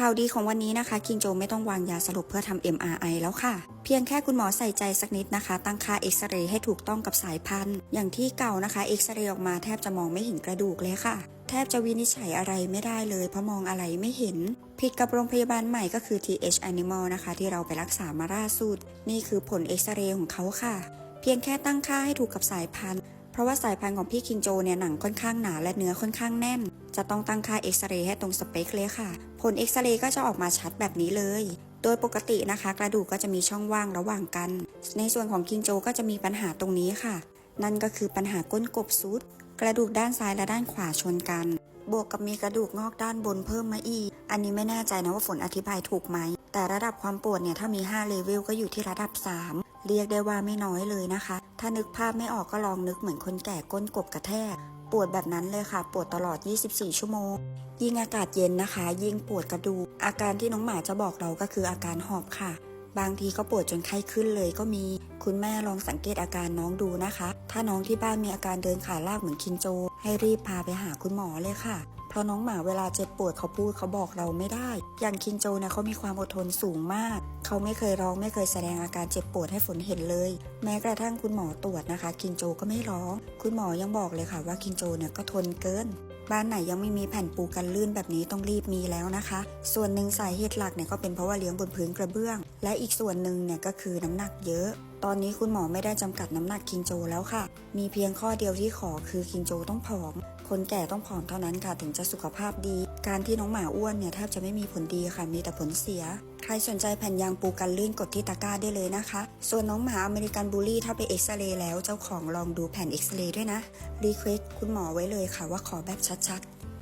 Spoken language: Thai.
ข่าวดีของวันนี้นะคะคิงโจไม่ต้องวางยาสลบเพื่อทำ MRI แล้วค่ะ เพียงแค่คุณหมอใส่ใจสักนิดนะคะ ตั้งค่าเอ็กซเรย์ให้ถูกต้องกับสายพันธุ์อย่างที่เก่านะคะเอ็กซเรย์ออกมาแทบจะมองไม่เห็นกระดูกเลยค่ะ แทบจะวินิจฉัยอะไรไม่ได้เลย เพราะมองอะไรไม่เห็น ผิดกับโรงพยาบาลใหม่ก็คือ TH Animal นะคะ ที่เราไปรักษามาล่าสุด นี่คือผลเอ็กซเรย์ของเขาค่ะ เพียงแค่ตั้งค่าให้ถูกกับสายพันธุ์ เพราะว่าสายพันธุ์ของพี่คิงโจเนี่ยหนังค่อนข้างหนาและเนื้อค่อนข้างแน่น จะต้องตั้งค่าเอ็กซเรย์ให้ตรงสเปคเลยค่ะ ผลเอ็กซเรย์ก็จะออกมาชัดแบบนี้เลย โดยปกตินะคะ กระดูกก็จะมีช่องว่างระหว่างกัน ในส่วนของคิงโจก็จะมีปัญหาตรงนี้ค่ะ นั่นก็คือปัญหาก้นกบซุด กระดูกด้านซ้ายและด้านขวาชนกัน บวกกับมีกระดูกงอกด้านบนเพิ่มมาอีก อันนี้ไม่แน่ใจนะว่าฝนอธิบายถูกไหม แต่ระดับความปวดเนี่ยถ้ามี5เลเวลก็อยู่ที่ระดับ 3 เรียกได้ว่าไม่น้อยเลยนะคะ ถ้านึกภาพไม่ออกก็ลองนึกเหมือนคนแก่ก้นกบกระแทก ปวดแบบนั้นเลยค่ะ ปวดตลอด 24 ชั่วโมง ยิ่งอากาศเย็นนะคะ ยิ่งปวดกระดูก อาการที่น้องหมาจะบอกเราก็คืออาการหอบค่ะ บางทีก็ปวดจนไข้ขึ้นเลยก็มี คุณแม่ลองสังเกตอาการน้องดูนะคะ ถ้าน้องที่บ้านมีอาการเดินขาลากเหมือนคินโจ ให้รีบพาไปหาคุณหมอเลยค่ะ เพราะน้องหมาเวลาเจ็บปวดเขาพูดเขาบอกเราไม่ได้ อย่างคินโจนี่ยเขามีความอดทนสูงมาก เขาไม่เคยร้องไม่เคยแสดงอาการเจ็บปวดให้ฝนเห็นเลย แม้กระทั่งคุณหมอตรวจนะคะ คินโจก็ไม่ร้อง คุณหมอยังบอกเลยค่ะว่าคินโจเนี่ยก็ทนเกินบ้านไหนยังไม่มีแผ่นปูกันลื่นแบบนี้ต้องรีบมีแล้วนะคะ ส่วนหนึ่งสาเหตุหลักเนี่ยก็เป็นเพราะว่าเลี้ยงบนพื้นกระเบื้อง และอีกส่วนหนึ่งเนี่ยก็คือน้ำหนักเยอะ ตอนนี้คุณหมอไม่ได้จำกัดน้ำหนักคิงโจแล้วค่ะ มีเพียงข้อเดียวที่ขอคือคิงโจต้องผอม คนแก่ต้องผอมเท่านั้นค่ะถึงจะสุขภาพดี การที่น้องหมาอ้วนเนี่ยแทบจะไม่มีผลดีค่ะมีแต่ผลเสีย ใครสนใจแผ่นยางปูกันลื่นกดที่ตะกร้าได้เลยนะคะ ส่วนน้องหมาอเมริกันบูลลี่ถ้าไปเอ็กซเรย์แล้วเจ้าของลองดูแผ่นเอ็กซเรย์ด้วยนะรีเควสคุณหมอไว้เลยค่ะว่าขอแบบชัดๆ